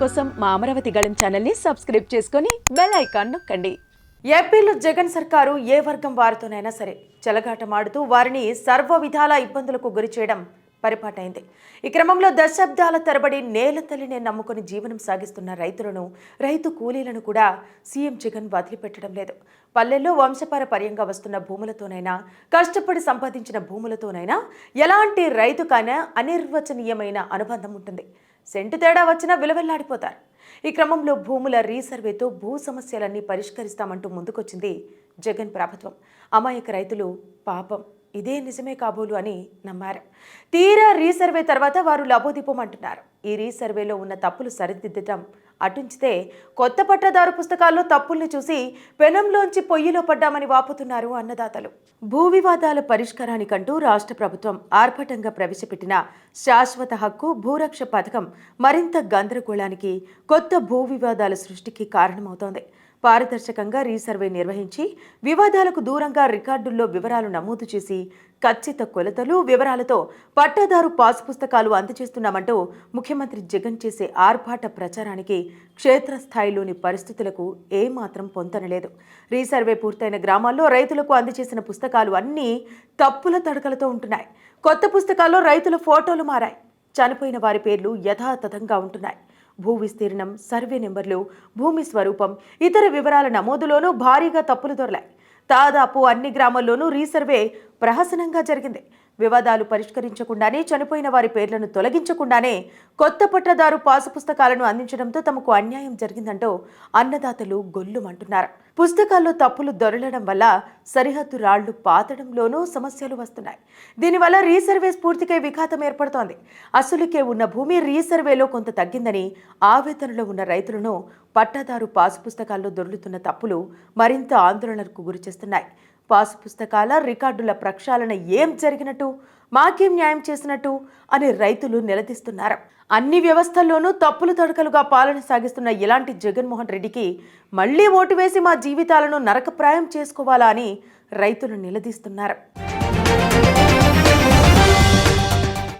కోసం మా అమరావతి గళం ఛానల్ని సబ్స్క్రైబ్ చేసుకొని బెల్ ఐకాన్ నొక్కండి. ఏపీలో జగన్ సర్కారు ఏ వర్గం వారితోనైనా సరే చెలగాటమాడుతూ వారిని సర్వ విధాల ఇబ్బందులకు గురి చేయడం పరిపాటైంది. ఈ క్రమంలో దశాబ్దాల తరబడి నేల తల్లినే నమ్ముకొని జీవనం సాగిస్తున్న రైతులను రైతు కూలీలను కూడా సీఎం జగన్ వదిలిపెట్టడం లేదు. పల్లెల్లో వంశపారపర్యంగా వస్తున్న భూములతోనైనా కష్టపడి సంపాదించిన భూములతోనైనా ఎలాంటి రైతుకైనా అనిర్వచనీయమైన అనుబంధం ఉంటుంది. సెంటు తేడా వచ్చినా విలువెల్లాడిపోతారు. ఈ క్రమంలో భూముల రీసర్వేతో భూ సమస్యలన్నీ పరిష్కరిస్తామంటూ ముందుకొచ్చింది జగన్ ప్రభుత్వం. అమాయక రైతులు పాపం. ఇదే నిజమే కాబోలు అని నమ్మారు. తీరా రీసర్వే తర్వాత వారు లబోదిపం అంటున్నారు ఈ రీసర్వేలో ఉన్న తప్పులు సరిదిద్దటం అటుంచితే కొత్త పట్టదారు పుస్తకాల్లో తప్పుల్ని చూసి పెనంలోంచి పొయ్యిలో పడ్డామని వాపుతున్నారు అన్నదాతలు. భూ వివాదాల పరిష్కారానికంటూ రాష్ట్ర ప్రభుత్వం ఆర్భటంగా ప్రవేశపెట్టిన శాశ్వత హక్కు భూరక్ష పథకం మరింత గందరగోళానికి కొత్త భూ వివాదాల సృష్టికి కారణమవుతోంది. పారదర్శకంగా రీసర్వే నిర్వహించి వివాదాలకు దూరంగా రికార్డుల్లో వివరాలు నమోదు చేసి ఖచ్చిత కొలతలు వివరాలతో పట్టాదారు పాస్ పుస్తకాలు అందజేస్తున్నామంటూ ముఖ్యమంత్రి జగన్ చేసే ఆర్భాట ప్రచారానికి క్షేత్రస్థాయిలోని పరిస్థితులకు ఏమాత్రం పొంతనలేదు. రీసర్వే పూర్తయిన గ్రామాల్లో రైతులకు అందజేసిన పుస్తకాలు అన్నీ తప్పుల తడకలతో ఉంటున్నాయి. కొత్త పుస్తకాల్లో రైతుల ఫోటోలు మారాయి. చనిపోయిన వారి పేర్లు యథాతథంగా ఉంటున్నాయి. భూ విస్తీర్ణం సర్వే నెంబర్లు భూమి స్వరూపం ఇతర వివరాల నమోదులోనూ భారీగా తప్పులు దొరలాయి దాదాపు అన్ని గ్రామాల్లోనూ రీసర్వే ప్రహసనంగా జరిగింది. వివాదాలు పరిష్కరించకుండానే చనిపోయిన వారి పేర్లను తొలగించకుండానే కొత్త పట్టదారు పాసు పుస్తకాలను అందించడంతో తమకు అన్యాయం జరిగిందంటూ అన్నదాతలు గొల్లుమంటున్నారు. పుస్తకాల్లో తప్పులు దొరలడం వల్ల సరిహద్దు రాళ్ళు పాతడంలోనూ సమస్యలు వస్తున్నాయి. దీనివల్ల రీసర్వే స్ఫూర్తికై విఘాతం ఏర్పడుతోంది. అసలుకే ఉన్న భూమి రీసర్వేలో కొంత తగ్గిందని ఆవేదనలో ఉన్న రైతులను పట్టాదారు పాసు పుస్తకాల్లో దొరులుతున్న తప్పులు మరింత ఆందోళనకు గురిచేస్తున్నాయి. పాసు పుస్తకాల రికార్డుల ప్రక్షాళన ఏం జరిగినట్టు మాకేం న్యాయం చేసినట్టు అని రైతులు నిలదీస్తున్నారు. అన్ని వ్యవస్థల్లోనూ తప్పులు తడకలుగా పాలన సాగిస్తున్న ఇలాంటి జగన్మోహన్ రెడ్డికి మళ్ళీ ఓటు వేసి మా జీవితాలను నరకప్రాయం చేసుకోవాలా అని రైతులు నిలదీస్తున్నారు.